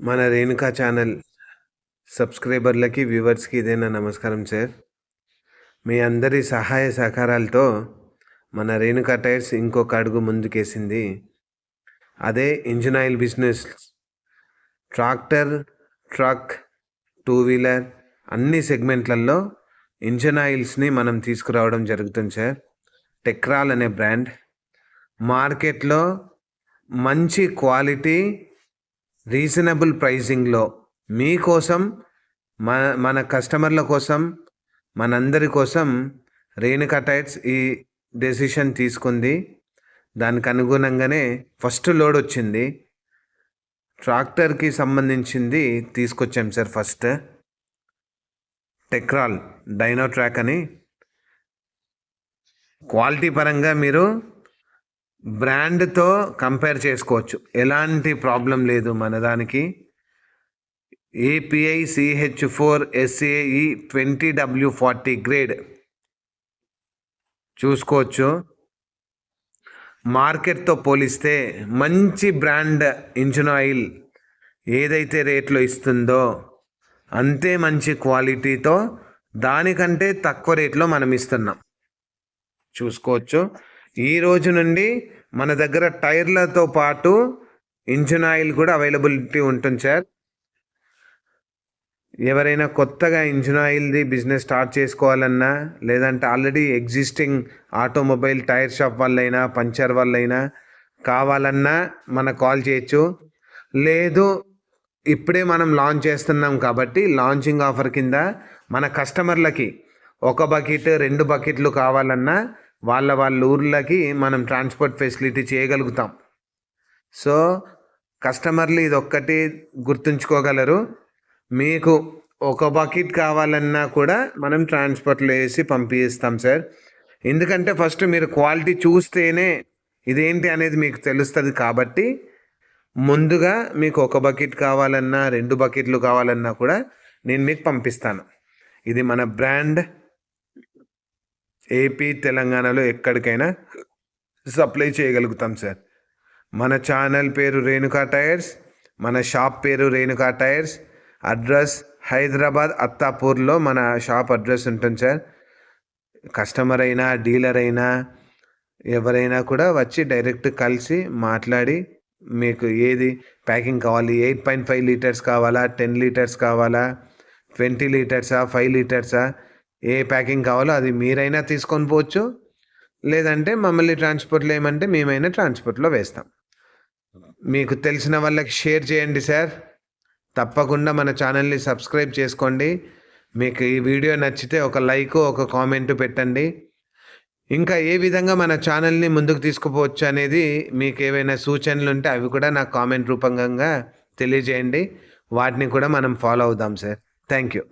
మన రేణుకా ఛానల్ సబ్స్క్రైబర్లకి వ్యూవర్స్కి ఇదేనా నమస్కారం సార్. మీ అందరి సహాయ సహకారాలతో మన రేణుకా టైర్స్ ఇంకొక అడుగు ముందుకేసింది. అదే engine oil business. Tractor truck two wheeler అన్ని సెగ్మెంట్లలో ఇంజిన్ ఆయిల్స్ని మనం తీసుకురావడం జరుగుతుంది సార్. టెక్రాల్ అనే బ్రాండ్. మార్కెట్లో మంచి క్వాలిటీ రీజనబుల్ ప్రైజింగ్లో మీకోసం మన మన కస్టమర్ల కోసం మనందరి కోసం రేణుకా టైర్స్ ఈ డెసిషన్ తీసుకుంది. దానికి అనుగుణంగానే ఫస్ట్ లోడ్ వచ్చింది. ట్రాక్టర్కి సంబంధించింది తీసుకొచ్చాం సార్ ఫస్ట్. టెక్రాల్ డైనో ట్రాక్ అని. క్వాలిటీ పరంగా మీరు బ్రాండ్తో కంపేర్ చేసుకోవచ్చు. ఎలాంటి ప్రాబ్లం లేదు మన దానికి. API CH four SAE twenty W forty grade. చూసుకోవచ్చు. మార్కెట్తో పోలిస్తే మంచి బ్రాండ్ ఇంజిన్ ఆయిల్ ఏదైతే రేట్లో ఇస్తుందో అంతే మంచి క్వాలిటీతో దానికంటే తక్కువ రేట్లో మనం ఇస్తున్నాం. చూసుకోవచ్చు. ఈ రోజు నుండి మన దగ్గర టైర్లతో పాటు ఇంజిన్ ఆయిల్ కూడా అవైలబిలిటీ ఉంటుంది సార్. ఎవరైనా కొత్తగా ఇంజిన్ ఆయిల్ది బిజినెస్ స్టార్ట్ చేసుకోవాలన్నా లేదంటే already existing automobile tyre shop వాళ్ళైనా పంచర్ వాళ్ళైనా కావాలన్నా మన కాల్ చేయొచ్చు. లేదు ఇప్పుడే మనం లాంచ్ చేస్తున్నాం కాబట్టి లాంచింగ్ ఆఫర్ కింద మన కస్టమర్లకి ఒక బకెట్ రెండు బకెట్లు కావాలన్నా వాళ్ళ వాళ్ళ ఊర్లకి మనం ట్రాన్స్పోర్ట్ ఫెసిలిటీ చేయగలుగుతాం. సో కస్టమర్లు ఇది ఒక్కటి గుర్తుంచుకోగలరు. మీకు ఒక బకెట్ కావాలన్నా కూడా మనం ట్రాన్స్పోర్ట్లో వేసి పంపిస్తాం సార్ ఎందుకంటే ఫస్ట్ మీరు క్వాలిటీ చూస్తేనే ఇదేంటి అనేది మీకు తెలుస్తుంది కాబట్టి ముందుగా మీకు ఒక బకెట్ కావాలన్నా రెండు బకెట్లు కావాలన్నా కూడా నేను మీకు పంపిస్తాను. ఇది మన బ్రాండ్ ఏపీ తెలంగాణలో ఎక్కడికైనా సప్లై చేయగలుగుతాం సార్ మన ఛానల్ పేరు రేణుకా టైర్స్ మన షాప్ పేరు రేణుకా టైర్స్ అడ్రస్ హైదరాబాద్ అత్తాపూర్లో మన షాప్ అడ్రస్ ఉంటుంది సార్ కస్టమర్ అయినా డీలర్ అయినా ఎవరైనా కూడా వచ్చి డైరెక్ట్ కలిసి మాట్లాడి మీకు ఏది ప్యాకింగ్ కావాలి ఎయిట్ పాయింట్ ఫైవ్ లీటర్స్ కావాలా టెన్ లీటర్స్ కావాలా ట్వంటీ లీటర్సా ఫైవ్ లీటర్సా ఏ ప్యాకింగ్ కావాలో అది మీరైనా తీసుకొని పోవచ్చు. లేదంటే మమ్మల్ని ట్రాన్స్పోర్ట్లో ఏమంటే మేమైనా ట్రాన్స్పోర్ట్లో వేస్తాం. మీకు తెలిసిన వాళ్ళకి షేర్ చేయండి సార్. తప్పకుండా మన ఛానల్ని సబ్స్క్రైబ్ చేసుకోండి. మీకు ఈ వీడియో నచ్చితే ఒక లైక్ ఒక కామెంట్ పెట్టండి. ఇంకా ఏ విధంగా మన ఛానల్ని ముందుకు తీసుకుపోవచ్చు అనేది మీకు ఏవైనా సూచనలు ఉంటే అవి కూడా నాకు కామెంట్ రూపంగా తెలియజేయండి. వాటిని కూడా మనం ఫాలో అవుదాం సార్. Thank you.